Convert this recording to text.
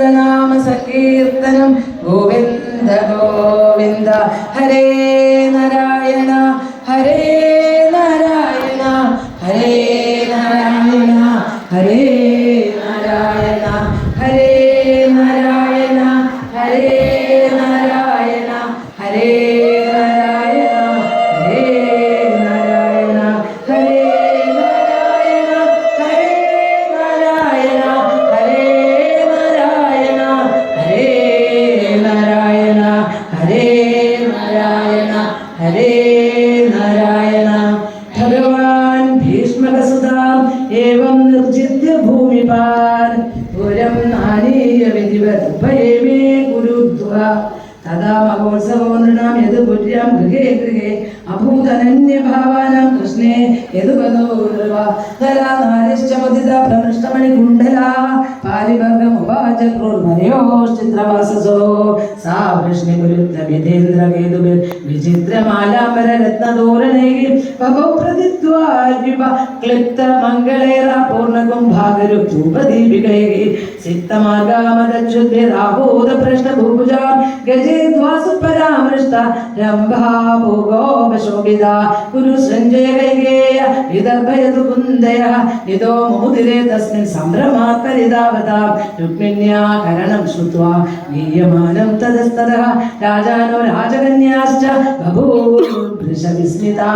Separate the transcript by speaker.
Speaker 1: ഗോവിന്ദനാമ സങ്കീർത്തനം ഗോവിന്ദ ഗോവിന്ദ ഹരേ നാരായണ ഹരേ നാരായണ ഹരേ നാരായണ ഹരേ ഹരേ നാരായണ ഹരേ നാരായണ. ഭഗവാൻ ഭീഷ്മകസുതാം ഏവം നിർജിത്യ ഭൂമിപാൻ പുരം നാനീയ വിധിവദ്ഭയേ മേ ഗുരുദ്വ തഥാ മഹോത്സവോ നൃണാം യത് പുര്യാം ഗൃഹേ ഗൃഹേ. മുക്തനന്യഭാവാനാം കൃഷ്ണേ യതുപദോർവാതരാനാരിഷ്ടമതിതഭ്രമൃഷ്ടമണികുണ്ഡലാ പാരിവർഗമുപാച ക്രോർമരയോശ്ചിത്രവാസസോ സാ വൃഷ്ണിപുരുത്തമിതേന്ദ്രകേതുബിർ വിചിത്രമാലാപരരത്നതോരണൈ ഭഗോ പ്രതിത്വാരിവ ക്ലിപ്തമംഗളേറ പൂർണകുംഭാഗരുപദീപികൈ സിക്തമാർഗാമദക്ഷുദ്ധി രാഹോദ പൃഷ്ഠഭൂഭുജാം ഗജേദ്വാസുപരാമൃഷ്ട രംഭാഭൂഗോപശോഭി ವೇದ ಗುರು ಸಂಜಯವೇಗೇಯ ವಿದರ್ಭಯದು ಕುಂದಯ ನಿಧೋ ಮುಹುದಿರೆ ತಸ್ಮಿನ್ ಸಂಭ್ರಮಾತ್ ಪರಿದಾವತಾ ರುಕ್ಮಿಣ್ಯಾಕರಣಂ ಶ್ರುತ್ವಾ ಗೀಯಮಾನಂ ತದಸ್ತದಃ ರಾಜಾನೋ ರಾಜಕನ್ಯಾಶ್ಚ ಬಭೂವೃಷ ವಿಸ್ಮಿತಾ